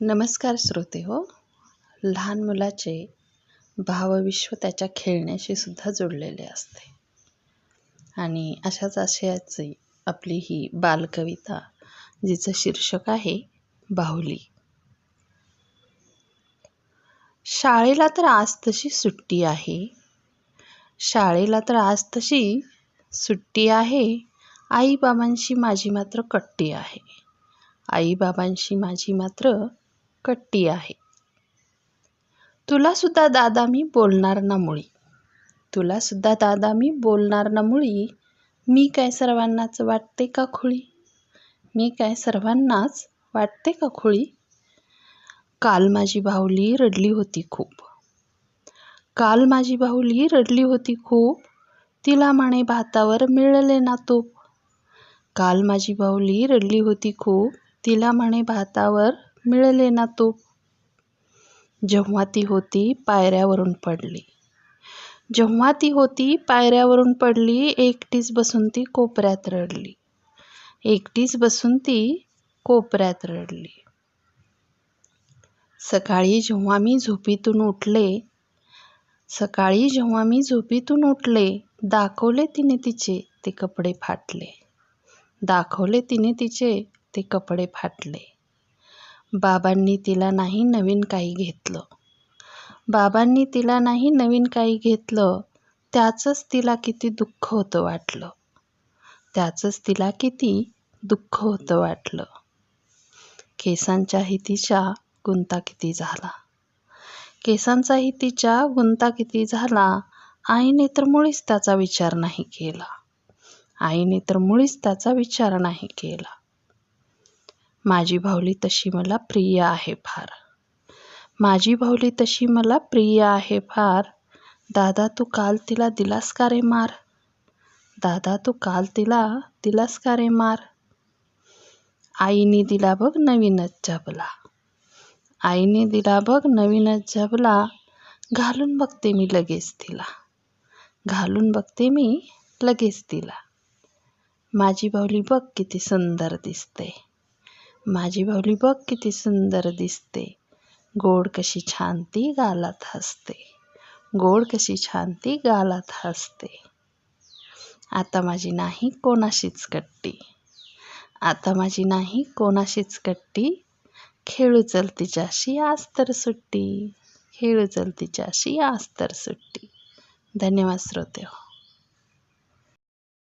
नमस्कार श्रोते हो. लहान मुलाचे भावविश्व त्याच्या खेळण्याशी सुद्धा जोडलेले असते. आणि अशाच आशयाची आपली ही बालकविता जिचं शीर्षक आहे बाहुली. शाळेला तर आज तशी सुट्टी आहे. शाळेला तर आज तशी सुट्टी आहे. आईबाबांशी माझी मात्र कट्टी आहे. आईबाबांशी माझी मात्र कट्टी आहे. तुला सुद्धा दादा मी बोलणार ना मुळी. तुला सुद्धा दादा मी बोलणार ना मुळी. मी काय सर्वांनाच वाटते का खुळी? मी काय सर्वांनाच वाटते का खुळी? काल माझी बाहुली रडली होती खूप. काल माझी बाहुली रडली होती खूप. तिला म्हणे भातावर मिळले ना तूप. काल माझी बाहुली रडली होती खूप. तिला म्हणे भातावर मिळले ना तूप जेव्हा ती होती पायऱ्यावरून पडली. जेव्हा ती होती पायऱ्यावरून पडली एकटीच बसून ती कोपऱ्यात रडली. एकटीच बसून ती कोपऱ्यात रडली. सकाळी जेव्हा मी झोपीतून उठले सकाळी जेव्हा मी झोपीतून उठले दाखवले तिने तिचे ते कपडे फाटले. दाखवले तिने तिचे ते कपडे फाटले. बाबांनी तिला नाही नवीन काही घेतलं. बाबांनी तिला नाही नवीन काही घेतलं त्याचंच तिला किती दुःख होतं वाटलं. त्याचंच तिला किती दुःख होतं वाटलं. केसांच्याही तिच्या गुंता किती झाला. केसांचाही तिच्या गुंता किती झाला आईने तर मुळीच त्याचा विचार नाही केला. आईने तर मुळीच त्याचा विचार नाही केला. माझी भावली तशी मला प्रिय आहे फार. माझी भावली तशी मला प्रिय आहे फार. दादा तू काल तिला दिलास का रे मार? दादा तू काल तिला दिलास का रे मार? आईने दिला बघ नवीनच जबला. आईने दिला बघ नवीनच जबला. घालून बघते मी लगेच तिला. घालून बघते मी लगेच तिला. माझी बाहुली बघ किती सुंदर दिसते. माझी बाहुली बघ किती सुंदर दिसते. गोड कशी छान ती गालात हसते. गोड कशी छान ती गालात हसते. आता माझी नाही कोणाशीच कट्टी. आता माझी नाही कोणाशीच कट्टी. खेळू चल तिच्याशी आज तर सुट्टी. खेळू चल तिच्याशी आज तर सुट्टी. धन्यवाद श्रोते हो.